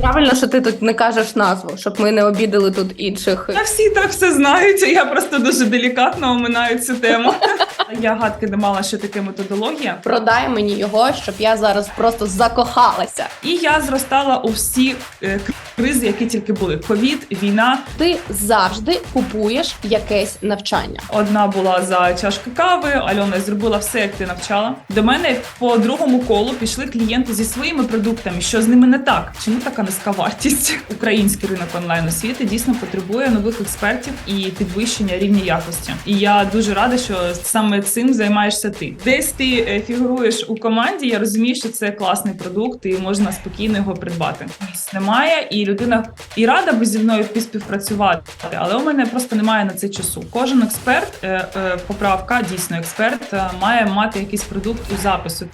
Правильно, що ти тут не кажеш назву, щоб ми не обідали тут інших. Та всі так все знають. Я просто дуже делікатно оминаю цю тему. Я гадки не мала, що таке методологія. Продай мені його, щоб я зараз просто закохалася. І я зростала у всі е, кризи, які тільки були: ковід, війна. Ти завжди купуєш якесь навчання. Одна була за чашку кави. Альона зробила все, як ти навчала. До мене по другому колу пішли клієнти зі своїми продуктами. Що з ними не так? Чому така низька вартість? Український ринок онлайн освіти дійсно потребує нових експертів і підвищення рівня якості. І я дуже рада, що саме цим займаєшся ти. Десь ти е, фігуруєш у команді. Я розумію, що це класний продукт, і можна спокійно його придбати. Місць немає, і людина і рада би зі мною співпрацювати, але у мене просто немає на це часу. Кожен експерт, е, е, поправка, дійсно експерт, має мати якийсь продукт у запису.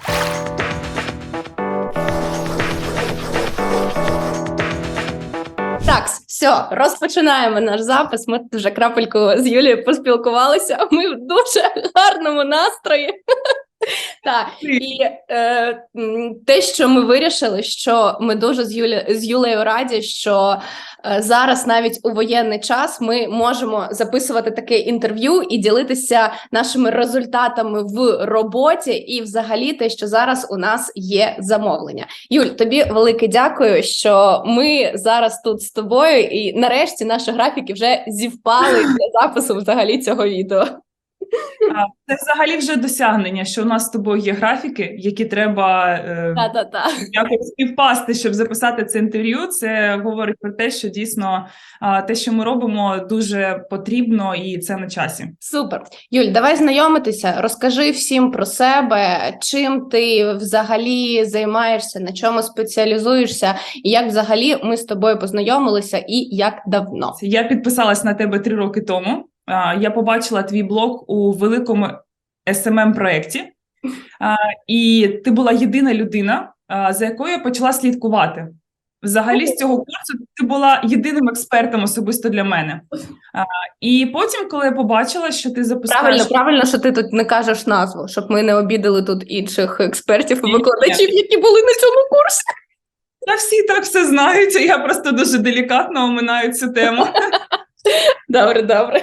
Все, розпочинаємо наш запис. Ми вже крапельку з Юлією поспілкувалися. Ми в дуже гарному настрої. Так, і е, те, що ми вирішили, що ми дуже з, Юлі, з Юлею раді, що е, зараз навіть у воєнний час ми можемо записувати таке інтерв'ю і ділитися нашими результатами в роботі, і взагалі те, що зараз у нас є замовлення. Юль, тобі велике дякую, що ми зараз тут з тобою, і нарешті наші графіки вже зівпали для запису взагалі цього відео. Це взагалі вже досягнення, що у нас з тобою є графіки, які треба е, якось співпасти, щоб записати це інтерв'ю. Це говорить про те, що дійсно те, що ми робимо, дуже потрібно і це на часі. Супер. Юль, давай знайомитися. Розкажи всім про себе, чим ти взагалі займаєшся, на чому спеціалізуєшся, і як взагалі ми з тобою познайомилися, і як давно. Я підписалась на тебе три роки тому. Я побачила твій блог у великому smm проєкті, і ти була єдина людина, за якою я почала слідкувати. Взагалі, з цього курсу ти була єдиним експертом особисто для мене. А, І потім, коли я побачила, що ти запускаєш Правильно, правильно, що ти тут не кажеш назву, щоб ми не обідали тут інших експертів і викладачів, які були на цьому курсі. Та всі так все знають, я просто дуже делікатно оминаю цю тему. Добре, добре.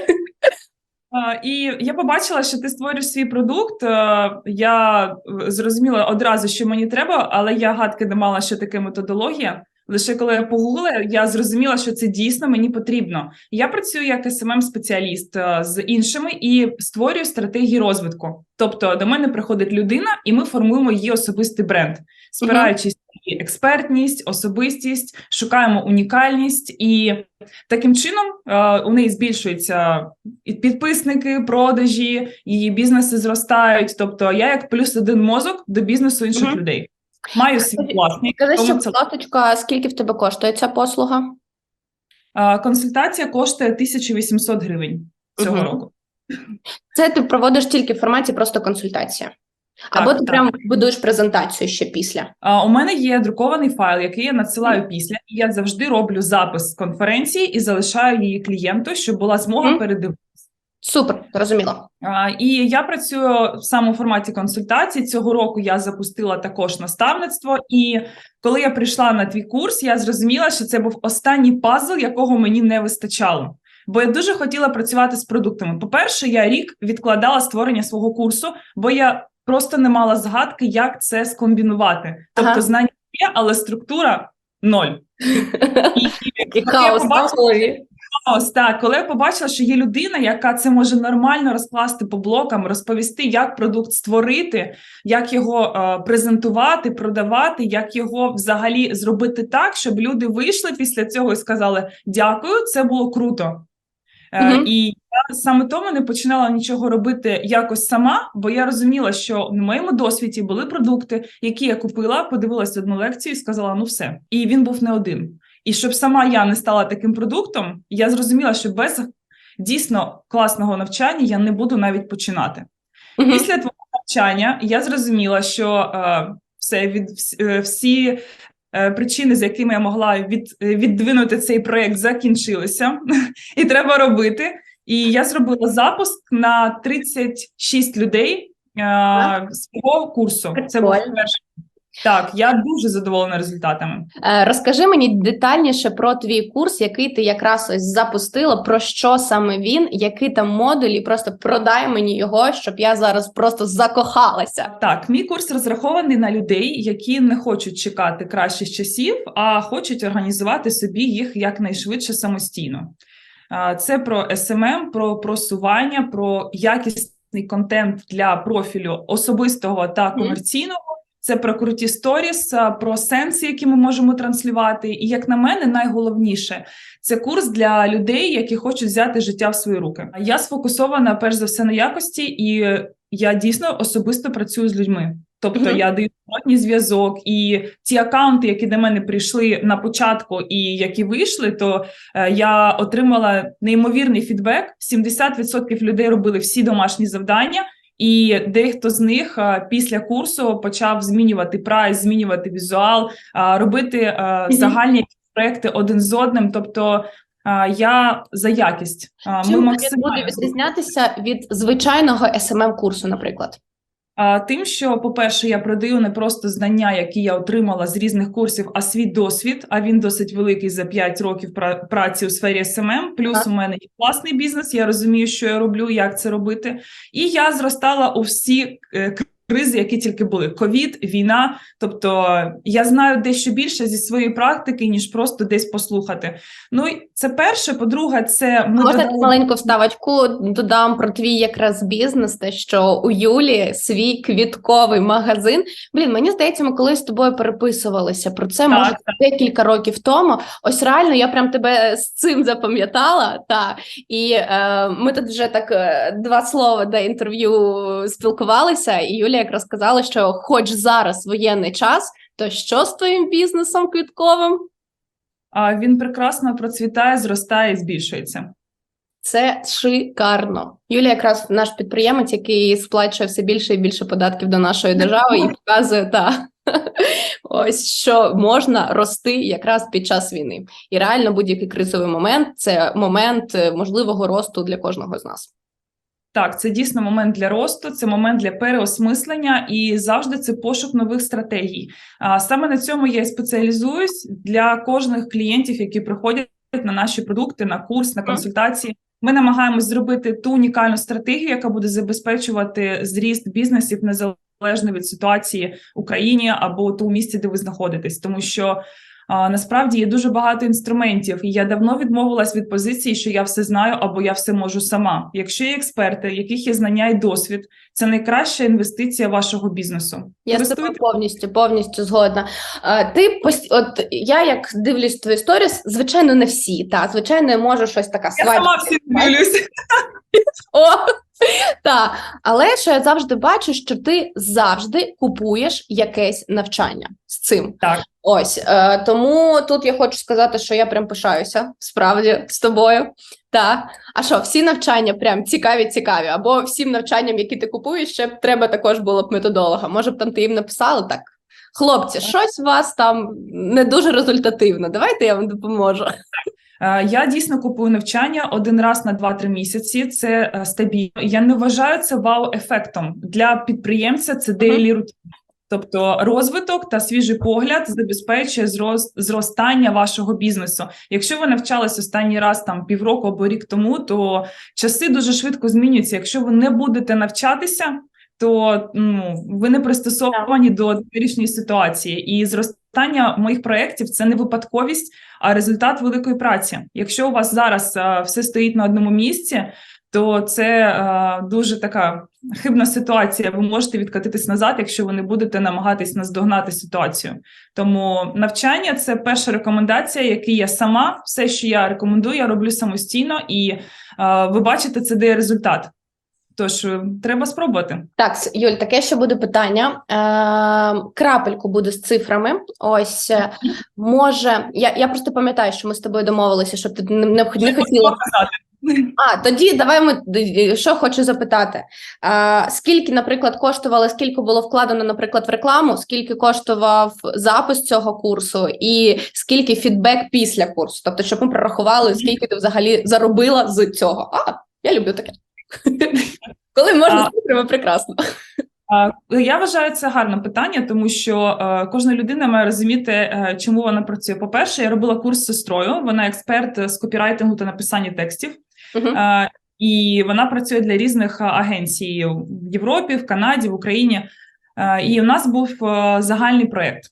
І я побачила, що ти створюєш свій продукт. Е, Я е, зрозуміла одразу, що мені треба, але я гадки не мала, що таке методологія. Лише коли я погуглила, я зрозуміла, що це дійсно мені потрібно. Я працюю як smm спеціаліст е, з іншими і створюю стратегії розвитку. Тобто до мене приходить людина, і ми формуємо її особистий бренд, спираючись експертність, особистість, шукаємо унікальність, і таким чином е, у неї збільшуються і підписники, продажі, її бізнеси зростають. Тобто, я як плюс один мозок до бізнесу інших Мгм. людей. Маю свій власний. Скажи, що, це будь ласочка, скільки в тебе коштує ця послуга? Е, Консультація коштує 1800 гривень цього Мгм. року. Це ти проводиш тільки в форматі просто консультація. Так, Або ти так. прям будуєш презентацію ще після. А, У мене є друкований файл, який я надсилаю після, і я завжди роблю запис конференції і залишаю її клієнту, щоб була змога Мгм. передивитися. Супер, зрозуміло. І я працюю в самому форматі консультацій. Цього року я запустила також наставництво. І коли я прийшла на твій курс, я зрозуміла, що це був останній пазл, якого мені не вистачало. Бо я дуже хотіла працювати з продуктами. По-перше, я рік відкладала створення свого курсу, бо я просто не мала згадки, як це скомбінувати. Тобто, Ага. знання є, але структура ноль. І, хаос так, коли я побачила, що є людина, яка це може нормально розкласти по блокам, розповісти, як продукт створити, як його е, презентувати, продавати, як його взагалі зробити так, щоб люди вийшли після цього і сказали дякую, це було круто. Е. І я саме тому не починала нічого робити якось сама, бо я розуміла, що в моєму досвіді були продукти, які я купила, подивилася одну лекцію і сказала: ну все. І він був не один. І щоб сама я не стала таким продуктом, я зрозуміла, що без дійсно класного навчання я не буду навіть починати. Мгм. Після твого навчання я зрозуміла, що е, все від е, всі причини, з якими я могла від, е, віддвинути цей проект, закінчилися, і треба робити. І я зробила запуск на 36 людей е, свого курсу. Це був перший. Так, я дуже задоволена результатами. Е, Розкажи мені детальніше про твій курс, який ти якраз ось запустила. Про що саме він, який там модуль, і просто продай мені його, щоб я зараз просто закохалася. Так, мій курс розрахований на людей, які не хочуть чекати кращих часів, а хочуть організувати собі їх якнайшвидше самостійно. Це про SMM, про просування, про якісний контент для профілю особистого та комерційного. Це про круті сторіс, про сенси, які ми можемо транслювати. І як на мене, найголовніше це курс для людей, які хочуть взяти життя в свої руки. Я сфокусована перш за все на якості, і я дійсно особисто працюю з людьми. Тобто Мгм. я даю зворотній зв'язок, і ті акаунти, які до мене прийшли на початку і які вийшли, то е, я отримала неймовірний фідбек. 70% людей робили всі домашні завдання. І дехто з них е, після курсу почав змінювати прайс, змінювати візуал, е, робити е, загальні проекти один з одним. Тобто я за якість. Чим Ми максимально... буде відрізнятися від звичайного smm курсу, наприклад? Тим, що, по-перше, я продаю не просто знання, які я отримала з різних курсів, а свій досвід. А він досить великий за 5 років пра- праці у сфері СММ. Плюс Так. у мене є власний бізнес. Я розумію, що я роблю, як це робити. І я зростала у всі е, кризи, які тільки були: ковід, війна. Тобто я знаю дещо більше зі своєї практики, ніж просто десь послухати. Ну це перше. По-друге, це ми Можна додали- маленьку вставочку додам про твій якраз бізнес, те, що у Юлі свій квітковий магазин. Блін, мені здається, ми колись з тобою переписувалися про це. Може, Так, декілька років тому. Ось реально я прям тебе з цим запам'ятала. Та і е, ми тут вже так е, два слова до інтерв'ю спілкувалися, і Юля якраз сказала, що хоч зараз воєнний час, то що з твоїм бізнесом квітковим? а він прекрасно процвітає, зростає і збільшується. Це шикарно. Юлія якраз наш підприємець, який сплачує все більше і більше податків до нашої держави і показує та ось що можна рости якраз під час війни. І реально будь-який кризовий момент це момент е, можливого росту для кожного з нас. Так, це дійсно момент для росту, це момент для переосмислення, і завжди це пошук нових стратегій. А саме на цьому я і спеціалізуюсь для кожних клієнтів, які приходять на наші продукти, на курс, на консультації. Ми намагаємось зробити ту унікальну стратегію, яка буде забезпечувати зріст бізнесів незалежно від ситуації в Україні або ту місці, де ви знаходитесь, тому що. А, насправді є дуже багато інструментів, і я давно відмовилась від позиції, що я все знаю або я все можу сама. Якщо є експерти, яких є знання і досвід, це найкраща інвестиція вашого бізнесу. Я з тобою повністю повністю згодна. Е, Ти от я як дивлюсь твої сторіс, звичайно, не всі. Та звичайно, я можу щось така Я сама всі дивлюсь. О, так. Але що я завжди бачу, що ти завжди купуєш якесь навчання цим. Так. Ось е, тому тут я хочу сказати, що я прям пишаюся справді з тобою. Так. А що, всі навчання прям цікаві, цікаві, або всім навчанням, які ти купуєш, ще б треба також було б методолога. Може б там ти їм написала так. Хлопці, щось у вас там не дуже результативно. Давайте я вам допоможу. Е, Я дійсно купую навчання один раз на 2-3 місяці. Це е, стабільно. Я не вважаю це вау-ефектом для підприємця. Це дейлі рутін. Тобто розвиток та свіжий погляд забезпечує зрост зростання вашого бізнесу. Якщо ви навчались останній раз там півроку або рік тому, то часи дуже швидко змінюються. Якщо ви не будете навчатися, то ну ви не пристосовані до теперішньої ситуації. І зростання моїх проєктів це не випадковість, а результат великої праці. Якщо у вас зараз е, все стоїть на одному місці, то це е, дуже така хибна ситуація. Ви можете відкатитись назад, якщо ви не будете намагатись наздогнати ситуацію. Тому навчання це перша рекомендація, яку я сама все, що я рекомендую, я роблю самостійно, і е, ви бачите, це дає результат. Тож е, треба спробувати. Так, Юль, таке ще буде питання. Е, крапельку буде з цифрами. Ось е, може, я, я просто пам'ятаю, що ми з тобою домовилися, щоб ти не, не, не хотіла. Показати. А тоді давай ми що хочу запитати. Е, скільки, наприклад, коштувало, скільки було вкладено, наприклад, в рекламу, скільки коштував запис цього курсу, і скільки фідбек після курсу? Тобто, щоб ми прорахували, скільки ти взагалі заробила з цього. А, я люблю таке. Коли можна А. цифрами прекрасно. Я вважаю це гарне питання, тому що е, кожна людина має розуміти, е, чому вона працює. По-перше, я робила курс з сестрою. Вона експерт з копірайтингу та написання текстів. Е, І вона працює для різних е, агенцій в Європі, в Канаді, в Україні. Е, І у нас був загальний проєкт.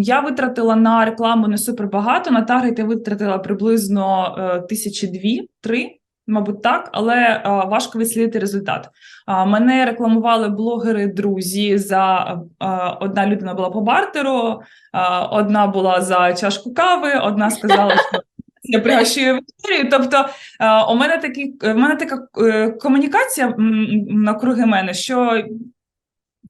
Я витратила на рекламу не супер багато. На таргет я витратила приблизно тисячі дві, три, мабуть, так, але важко відслідити результат. Мене рекламували блогери, друзі. За одна людина була по бартеру, одна була за чашку кави, одна сказала, що я в історію. Тобто, е, у мене такі в мене така е, комунікація накруги мене, що.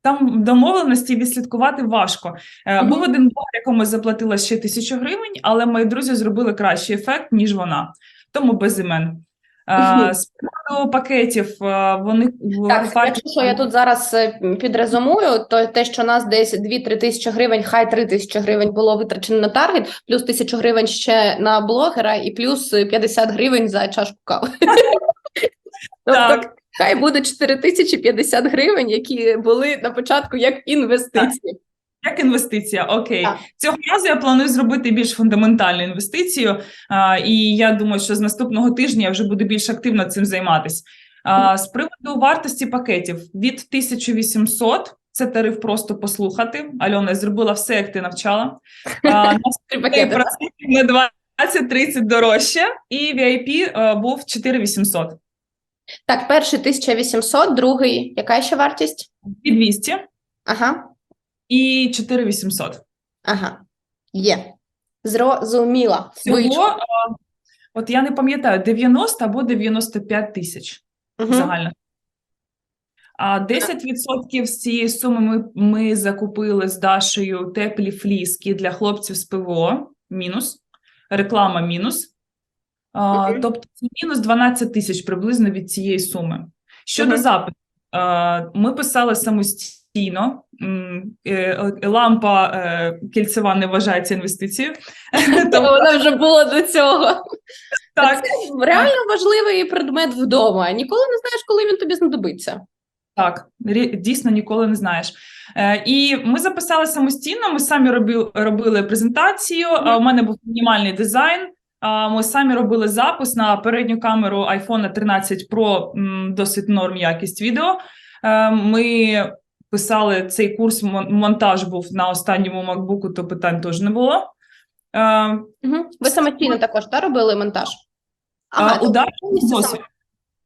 Там домовленості відслідкувати важко. Mm-hmm. Був один блог, якому заплатила ще тисячу гривень, але мої друзі зробили кращий ефект, ніж вона. Тому без імен. Е. З приводу пакетів, е, вони Так, якщо що я тут зараз е, підрезумую, то те, що у нас десь 2-3 тисячі гривень, хай 3 тисячі гривень було витрачено на таргет, плюс тисячу гривень ще на блогера, і плюс е, 50 гривень за чашку кави. Тобто, Так. хай буде 4 тисячі 50 гривень, які були на початку як інвестиції. Як інвестиція, окей. Так. Цього разу я планую зробити більш фундаментальну інвестицію, а, і я думаю, що з наступного тижня я вже буду більш активно цим займатися. А, з приводу вартості пакетів від 1800, це тариф просто послухати. Альона я зробила все, як ти навчала. А, на 20-30 дорожче, і VIP е, був 4800. Так, перший 1800, другий, яка ще вартість? 200, Ага, і 4800. ага, є. Зрозуміла. Всього, е, от я не пам'ятаю, 90 або 95 тисяч. Мгм. загально. А 10% з цієї суми ми, ми закупили з Дашею теплі фліски для хлопців з ПВО, мінус, реклама мінус. А, Мгм. Тобто мінус 12 тисяч приблизно від цієї суми. Щодо Мгм. запиту, ми писали самостійно. М, е, е, Лампа е, кільцева не вважається інвестицією. Тобто, Вона вже була до цього. так, Це реально важливий предмет вдома. Ніколи не знаєш, коли він тобі знадобиться. Так, дійсно ніколи не знаєш. Е, і ми записали самостійно. Ми самі робили, робили презентацію. У мене був мінімальний дизайн. Ми самі робили запис на передню камеру iPhone 13 Pro, досить норм якість відео. Ми писали цей курс. мон- Монтаж був на останньому MacBook, то питань теж не було. Угу. Ви самостійно також та, робили монтаж? а, у тобто Даші був досвід.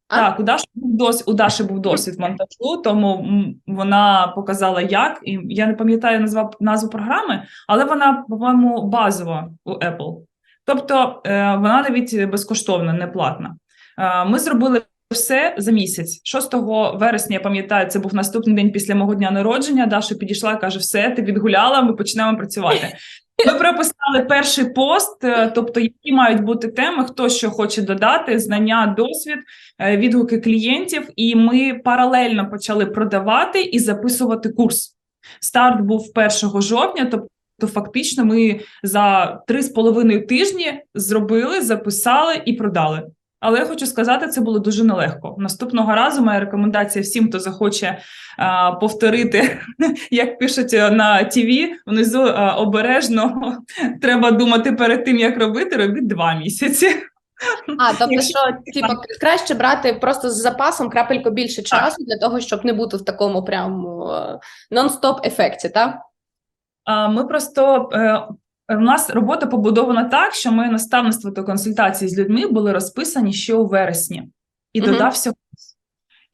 А? Так, у Даші був досвід, у Даші був досвід монтажу, тому вона показала, як. І я не пам'ятаю назву, назву програми, але вона, по-моєму, базова у Apple. Тобто е, вона навіть безкоштовна, не платна. Е, Ми зробили все за місяць. 6 вересня, я пам'ятаю, це був наступний день після мого дня народження. Даша підійшла і каже: все, ти відгуляла, ми почнемо працювати. Ми прописали перший пост, е, тобто які мають бути теми, хто що хоче додати, знання, досвід, е, відгуки клієнтів, і ми паралельно почали продавати і записувати курс. Старт був 1 жовтня, тобто фактично ми за три з половиною тижні зробили, записали і продали. Але я хочу сказати, це було дуже нелегко. Наступного разу моя рекомендація всім, хто захоче а, повторити, як пишуть е, на ТВ, внизу а, обережно треба думати перед тим, як робити, робіть два місяці. А, тобто, що типу, краще брати просто з запасом крапельку більше часу для того, щоб не бути в такому прям е, нон-стоп ефекті, так? Ми просто е, у нас робота побудована так, що ми наставництво та консультації з людьми були розписані ще у вересні, і Мгм. додався.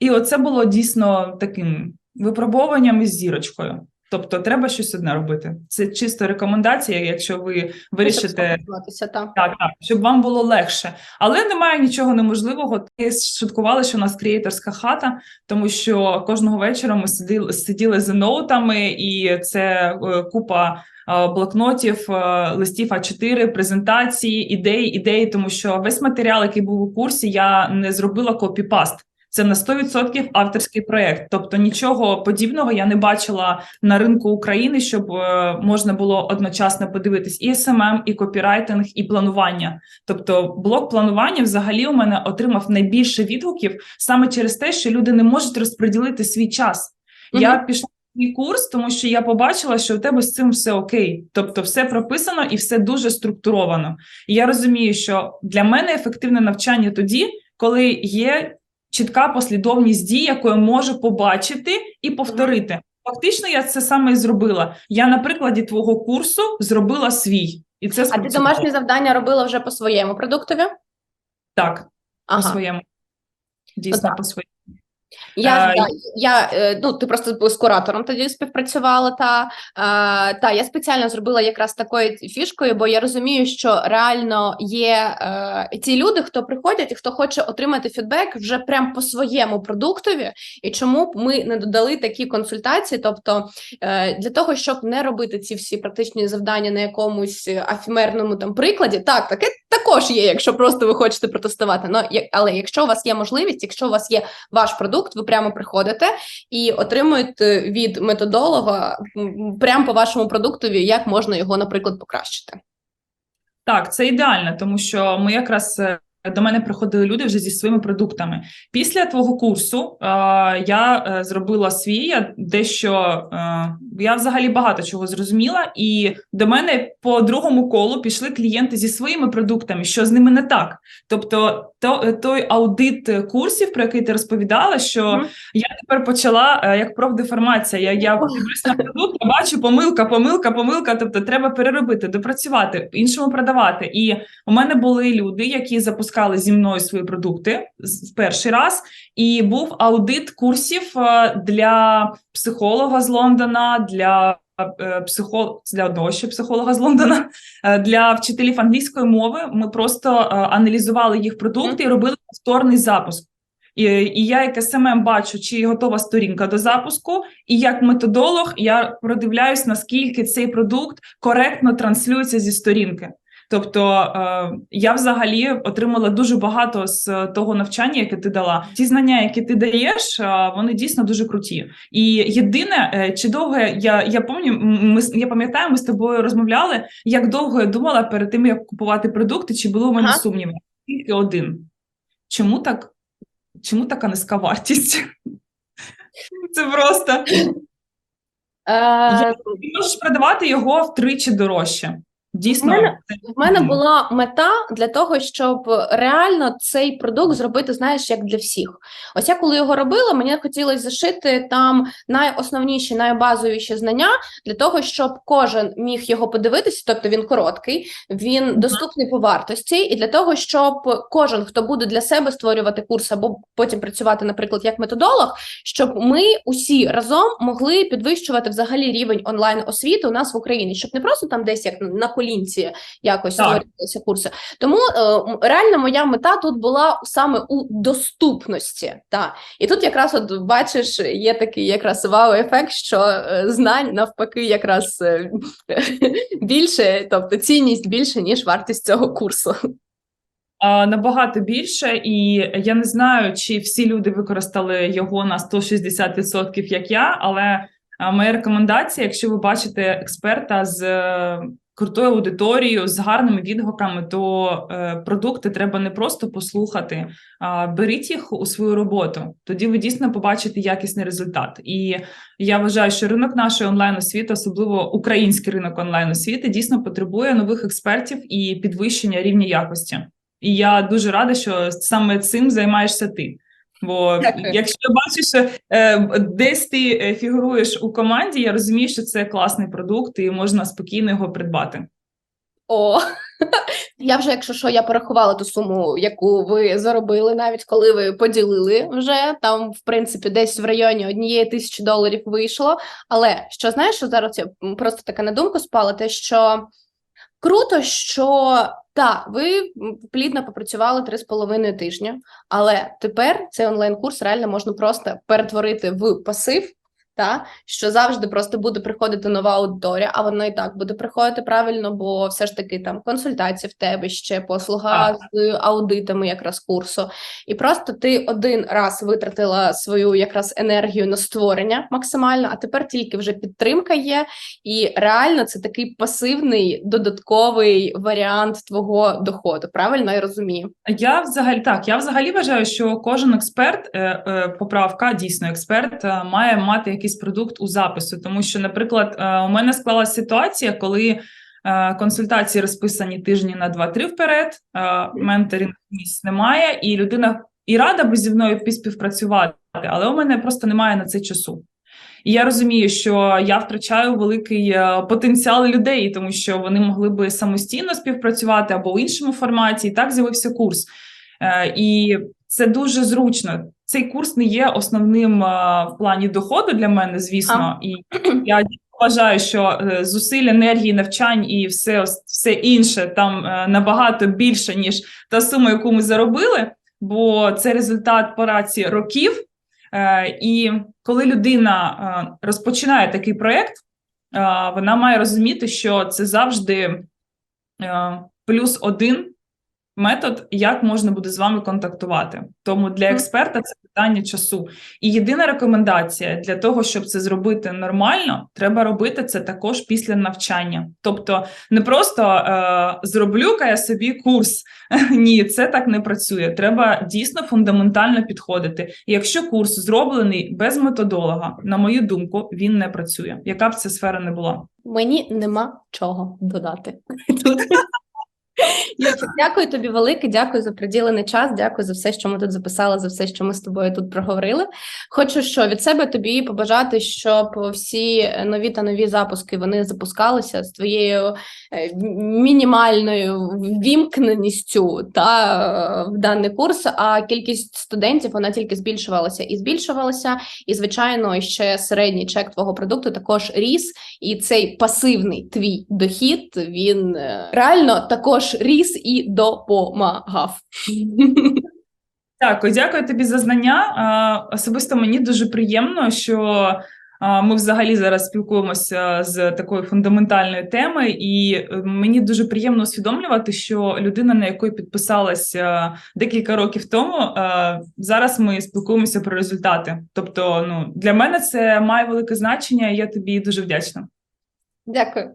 І оце було дійсно таким випробуванням із зірочкою. Тобто, треба щось одне робити. Це чисто рекомендація, якщо ви вирішите так. Так, так, щоб вам було легше. Але немає нічого неможливого. Ми шуткували, що у нас креаторська хата, тому що кожного вечора ми сиділи, сиділи за ноутами, і це е, купа блокнотів, е, листів А4, презентації, ідеї, ідеї, тому що весь матеріал, який був у курсі, я не зробила копі-паст. Це на 100% авторський проєкт. Тобто нічого подібного я не бачила на ринку України, щоб е, можна було одночасно подивитись і СММ, і копірайтинг, і планування. Тобто, блок планування взагалі у мене отримав найбільше відгуків саме через те, що люди не можуть розподілити свій час. Я пішла твій курс, тому що я побачила, що у тебе з цим все окей. Тобто, все прописано і все дуже структуровано. І я розумію, що для мене ефективне навчання тоді, коли є чітка послідовність дій, яку я можу побачити і повторити. Фактично, я це саме і зробила. Я на прикладі твого курсу зробила свій, і це А ти домашні завдання робила вже по своєму продуктові? так по своєму. Дійсно, так. по своєму. Я, Е, я е, ну ти просто з куратором тоді співпрацювала. Та, е, та я спеціально зробила якраз такою фішкою, бо я розумію, що реально є ті люди, хто приходять і хто хоче отримати фідбек вже прям по своєму продуктові, і чому б ми не додали такі консультації? Тобто для того, щоб не робити ці всі практичні завдання на якомусь афімерному там прикладі, так таке також є, якщо просто ви хочете протестувати. Но але якщо у вас є можливість, якщо у вас є ваш продукт, ви прямо приходите і отримуєте від методолога прямо по вашому продуктові, як можна його, наприклад, покращити. Так, це ідеально, тому що ми якраз е, до мене приходили люди вже зі своїми продуктами. Після твого курсу е, я зробила свій я дещо. Е, я взагалі багато чого зрозуміла, і до мене по другому колу пішли клієнти зі своїми продуктами, що з ними не так. Тобто, то, той аудит курсів, про який ти розповідала, що Мгм. я тепер почала е, як профдеформація. Я, я на продукт, я бачу помилка, помилка, помилка. Тобто, треба переробити, допрацювати, іншому продавати. І у мене були люди, які запускали зі мною свої продукти з з перший раз, і був аудит курсів е, для психолога з Лондона, для е, психо... для одного ще психолога з Лондона, е, для вчителів англійської мови. Ми просто е, аналізували їх продукти і робили повторний запуск. І, і я, як СММ, бачу, чи готова сторінка до запуску, і як методолог я продивляюсь, наскільки цей продукт коректно транслюється зі сторінки. Тобто е, я взагалі отримала дуже багато з того навчання, яке ти дала. Ті знання, які ти даєш, е, вони дійсно дуже круті. І єдине, е, чи довго я, я пам'ятаю, ми я пам'ятаю, ми з тобою розмовляли, як довго я думала перед тим, як купувати продукти, чи було у мене Ага. сумніви? Тільки один. Чому так? Чому така низька вартість? Це просто ти можеш продавати його втричі дорожче. Дійсно, У мене- В мене була мета для того, щоб реально цей продукт зробити, знаєш, як для всіх. Ось я коли його робила, мені хотілося зашити там найосновніші, найбазовіші знання для того, щоб кожен міг його подивитися, тобто він короткий, він доступний по вартості, і для того, щоб кожен, хто буде для себе створювати курс або потім працювати, наприклад, як методолог, щоб ми усі разом могли підвищувати взагалі рівень онлайн освіти у нас в Україні, щоб не просто там десь як на колінці якось створювалися курси. Тому е, реально моя мета тут була саме у доступності. Та і тут якраз от бачиш, є такий якраз вау-ефект, що е, знань навпаки, якраз е, більше, тобто цінність більше ніж вартість цього курсу. набагато більше, і я не знаю, чи всі люди використали його на 160%, як я, але моя рекомендація, якщо ви бачите експерта з крутою аудиторією, з гарними відгуками, то е, продукти треба не просто послухати, а беріть їх у свою роботу. Тоді ви дійсно побачите якісний результат. І я вважаю, що ринок нашої онлайн освіти, особливо український ринок онлайн освіти, дійсно потребує нових експертів і підвищення рівня якості. І я дуже рада, що саме цим займаєшся ти. Бо Дякую. якщо я бачу, що е, десь ти е, фігуруєш у команді, я розумію, що це класний продукт і можна спокійно його придбати. О, я вже, якщо що, я порахувала ту суму, яку ви заробили, навіть коли ви поділили вже там, в принципі, десь в районі однієї тисячі доларів вийшло. Але що знаєш, що зараз я просто така на думку спала, те, що круто, що так, ви плідно попрацювали три з половиною тижня, але тепер цей онлайн-курс реально можна просто перетворити в пасив. Та що завжди просто буде приходити нова аудиторія, а вона і так буде приходити правильно, бо все ж таки там консультації в тебе ще послуга з аудитами, якраз курсу. І просто ти один раз витратила свою якраз енергію на створення максимально, а тепер тільки вже підтримка є, і реально це такий пасивний додатковий варіант твого доходу. Правильно я розумію? Я взагалі так. Я взагалі вважаю, що кожен експерт, е, е, поправка, дійсно експерт, е, має мати якийсь продукт у запису. Тому що, наприклад, е, у мене склалася ситуація, коли е, консультації розписані тижні на 2-3 вперед, е, менторинг місць немає, і людина і рада би зі мною співпрацювати, але у мене просто немає на це часу. І я розумію, що я втрачаю великий потенціал людей, тому що вони могли би самостійно співпрацювати або в іншому форматі. І так з'явився курс. І це дуже зручно. Цей курс не є основним е, в плані доходу для мене, звісно. І я вважаю, що е, зусиль енергії, навчань і все, все інше там е, набагато більше, ніж та сума, яку ми заробили, бо це результат праці років. Е, І коли людина е, розпочинає такий проєкт, е, вона має розуміти, що це завжди е, плюс один метод, як можна буде з вами контактувати. Тому для експерта це питання часу. І єдина рекомендація для того, щоб це зробити нормально, треба робити це також після навчання. Тобто не просто е, зроблю-ка я собі курс. Ні, це так не працює. Треба дійсно фундаментально підходити. І якщо курс зроблений без методолога, на мою думку, він не працює. Яка б ця сфера не була? Мені нема чого додати. Тут. Дякую тобі велике, дякую за приділений час, дякую за все, що ми тут записали, за все, що ми з тобою тут проговорили. Хочу що від себе тобі побажати, щоб всі нові та нові запуски вони запускалися з твоєю е, мінімальною ввімкненістю та е, в даний курс. А кількість студентів вона тільки збільшувалася і збільшувалася. І звичайно, ще середній чек твого продукту також ріс. І цей пасивний твій дохід він е, реально також ріс і допомагав. Дякую, дякую тобі за знання. Особисто мені дуже приємно, що ми взагалі зараз спілкуємося з такої фундаментальної теми, і е, мені дуже приємно усвідомлювати, що людина, на яку я підписалась е, декілька років тому, е, зараз ми спілкуємося про результати. Тобто, ну для мене це має велике значення, і я тобі дуже вдячна. Дякую.